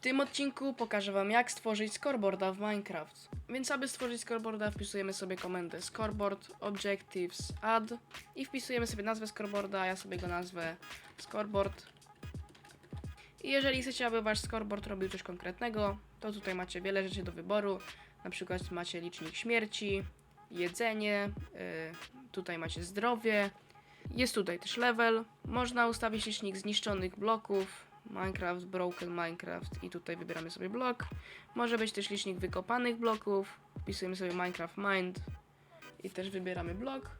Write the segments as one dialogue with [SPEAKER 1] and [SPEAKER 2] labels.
[SPEAKER 1] W tym odcinku pokażę Wam jak stworzyć scoreboarda w Minecraft. Więc aby stworzyć scoreboarda wpisujemy sobie komendę scoreboard objectives add i wpisujemy sobie nazwę scoreboarda, ja sobie go nazwę scoreboard. I jeżeli chcecie, aby Wasz scoreboard robił coś konkretnego, to tutaj macie wiele rzeczy do wyboru. Na przykład macie licznik śmierci, jedzenie, yy, tutaj macie zdrowie, jest tutaj też level. Można ustawić licznik zniszczonych bloków. Minecraft, Broken Minecraft i tutaj wybieramy sobie blok. Może być też licznik wykopanych bloków. Wpisujemy sobie Minecraft Mind i też wybieramy blok.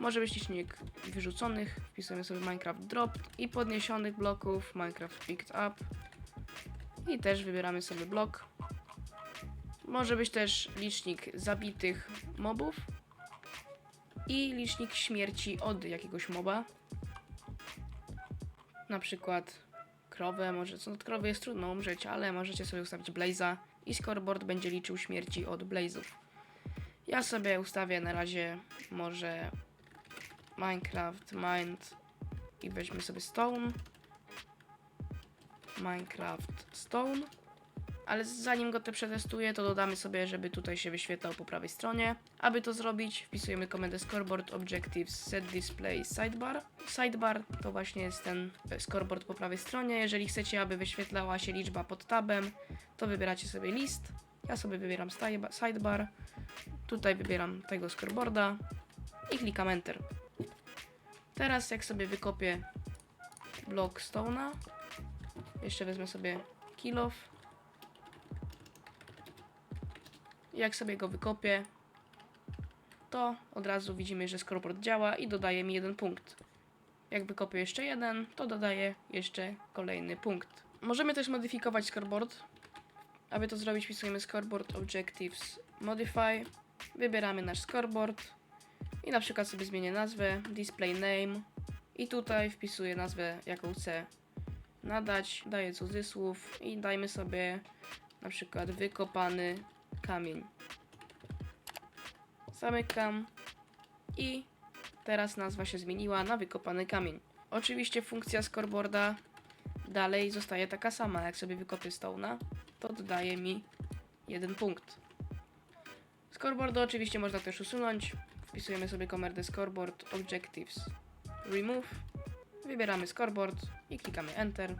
[SPEAKER 1] Może być licznik wyrzuconych. Wpisujemy sobie Minecraft Dropped i podniesionych bloków. Minecraft Picked Up. I też wybieramy sobie blok. Może być też licznik zabitych mobów i licznik śmierci od jakiegoś moba. Na przykład krowę, może co od krowy jest trudno umrzeć, ale możecie sobie ustawić Blaze'a i scoreboard będzie liczył śmierci od Blaze'ów. Ja sobie ustawię na razie może Minecraft Mind i weźmy sobie Stone. Minecraft Stone. Ale zanim go te przetestuję, to dodamy sobie, żeby tutaj się wyświetlał po prawej stronie. Aby to zrobić, wpisujemy komendę scoreboard objectives set display sidebar. Sidebar to właśnie jest ten scoreboard po prawej stronie. Jeżeli chcecie, aby wyświetlała się liczba pod tabem, to wybieracie sobie list. Ja sobie wybieram sidebar. Tutaj wybieram tego scoreboarda i klikam enter. Teraz jak sobie wykopię blok stone'a, jeszcze wezmę sobie kill off. Jak sobie go wykopię, to od razu widzimy, że scoreboard działa i dodaje mi jeden punkt. Jak wykopię jeszcze jeden, to dodaje jeszcze kolejny punkt. Możemy też modyfikować scoreboard. Aby to zrobić, wpisujemy scoreboard objectives modify. Wybieramy nasz scoreboard i na przykład sobie zmienię nazwę display name i tutaj wpisuję nazwę, jaką chcę nadać. Daję cudzysłów i dajmy sobie na przykład wykopany kamień. Zamykam i teraz nazwa się zmieniła na wykopany kamień. Oczywiście funkcja scoreboarda dalej zostaje taka sama. Jak sobie wykopię stone'a, to dodaje mi jeden punkt. Scoreboarda oczywiście można też usunąć. Wpisujemy sobie komendę scoreboard objectives remove. Wybieramy scoreboard i klikamy enter.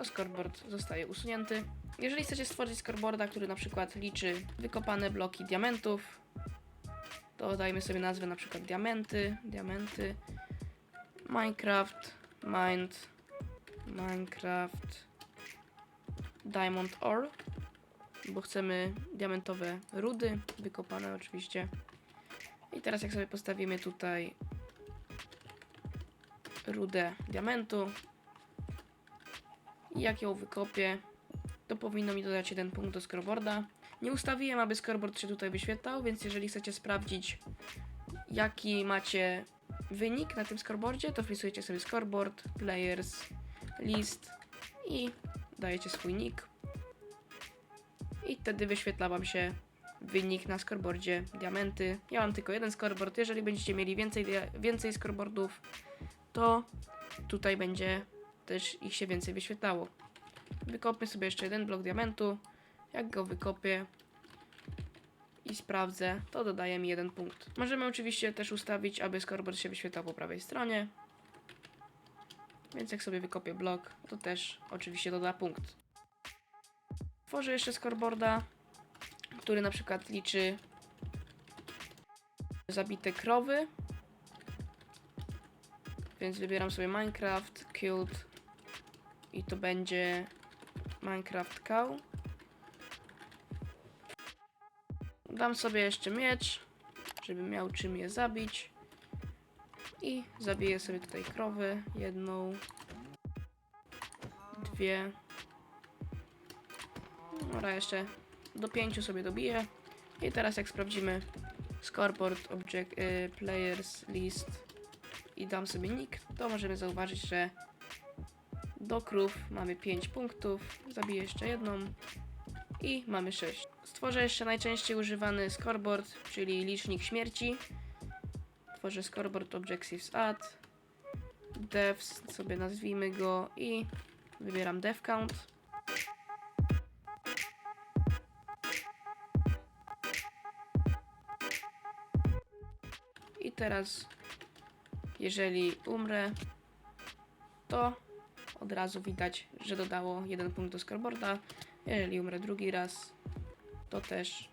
[SPEAKER 1] To scoreboard zostaje usunięty. Jeżeli chcecie stworzyć scoreboarda, który na przykład liczy wykopane bloki diamentów, to dajmy sobie nazwę na przykład diamenty, diamenty, Minecraft, Mind, Minecraft, Diamond Ore, bo chcemy diamentowe rudy, wykopane oczywiście. I teraz jak sobie postawimy tutaj rudę diamentu, jak ją wykopię, to powinno mi dodać jeden punkt do scoreboarda. Nie ustawiłem, aby scoreboard się tutaj wyświetlał, więc jeżeli chcecie sprawdzić, jaki macie wynik na tym scoreboardzie, to wpisujecie sobie scoreboard, players, list i dajecie swój nick. I wtedy wyświetla wam się wynik na scoreboardzie diamenty. Ja mam tylko jeden scoreboard. Jeżeli będziecie mieli więcej, więcej scoreboardów, to tutaj będzie też ich się więcej wyświetlało. Wykopię sobie jeszcze jeden blok diamentu. Jak go wykopię i sprawdzę, to dodaje mi jeden punkt. Możemy oczywiście też ustawić, aby scoreboard się wyświetlał po prawej stronie. Więc jak sobie wykopię blok, to też oczywiście doda punkt. Tworzę jeszcze scoreboarda, który na przykład liczy zabite krowy. Więc wybieram sobie Minecraft, Killed i to będzie Minecraft Cow. Dam sobie jeszcze miecz, żeby miał czym je zabić. I zabiję sobie tutaj krowy. Jedną, dwie. Dobra, jeszcze do pięciu sobie dobiję. I teraz jak sprawdzimy scoreboard, object, y, players, list i dam sobie nick, to możemy zauważyć, że do krów mamy 5 punktów, zabiję jeszcze jedną i mamy 6. Stworzę jeszcze najczęściej używany scoreboard, czyli licznik śmierci. Tworzę scoreboard objectives add, devs, sobie nazwijmy go i wybieram dev count. I teraz, jeżeli umrę, to od razu widać, że dodało jeden punkt do scoreboarda. Jeżeli umrę drugi raz, to też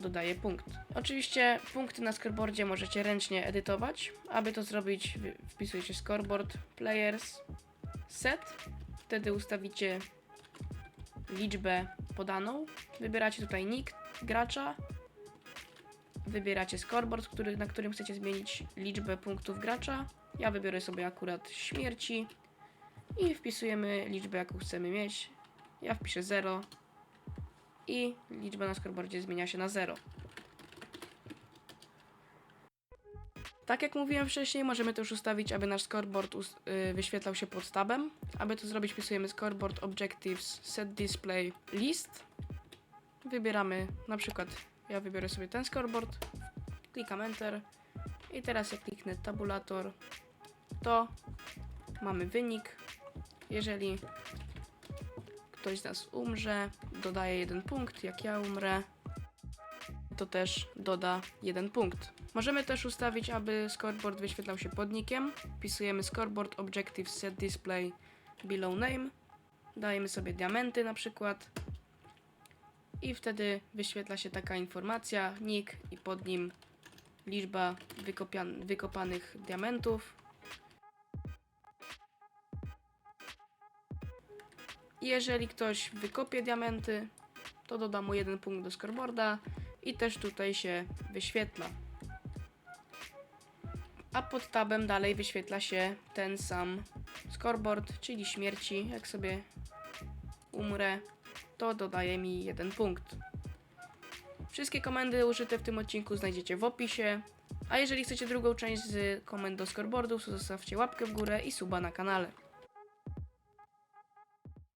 [SPEAKER 1] dodaje punkt. Oczywiście punkty na scoreboardzie możecie ręcznie edytować. Aby to zrobić, wpisujecie scoreboard players set. Wtedy ustawicie liczbę podaną. Wybieracie tutaj nick gracza. Wybieracie scoreboard, który, na którym chcecie zmienić liczbę punktów gracza. Ja wybiorę sobie akurat śmierci i wpisujemy liczbę, jaką chcemy mieć. Ja wpiszę 0 i liczba na scoreboardzie zmienia się na 0. Tak jak mówiłem wcześniej, możemy też ustawić, aby nasz scoreboard y, wyświetlał się pod tabem. Aby to zrobić, wpisujemy scoreboard objectives set display list. Wybieramy na przykład, ja wybiorę sobie ten scoreboard, klikam enter i teraz jak kliknę tabulator, to mamy wynik. Jeżeli ktoś z nas umrze, dodaje jeden punkt, jak ja umrę, to też doda jeden punkt. Możemy też ustawić, aby scoreboard wyświetlał się podnikiem. Wpisujemy scoreboard objective set display below name. Dajemy sobie diamenty na przykład. I wtedy wyświetla się taka informacja, nick i pod nim liczba wykopian- wykopanych diamentów. Jeżeli ktoś wykopie diamenty, to doda mu jeden punkt do scoreboarda i też tutaj się wyświetla. A pod tabem dalej wyświetla się ten sam scoreboard, czyli śmierci. Jak sobie umrę, to dodaje mi jeden punkt. Wszystkie komendy użyte w tym odcinku znajdziecie w opisie. A jeżeli chcecie drugą część z komend do scoreboardów, to zostawcie łapkę w górę i suba na kanale.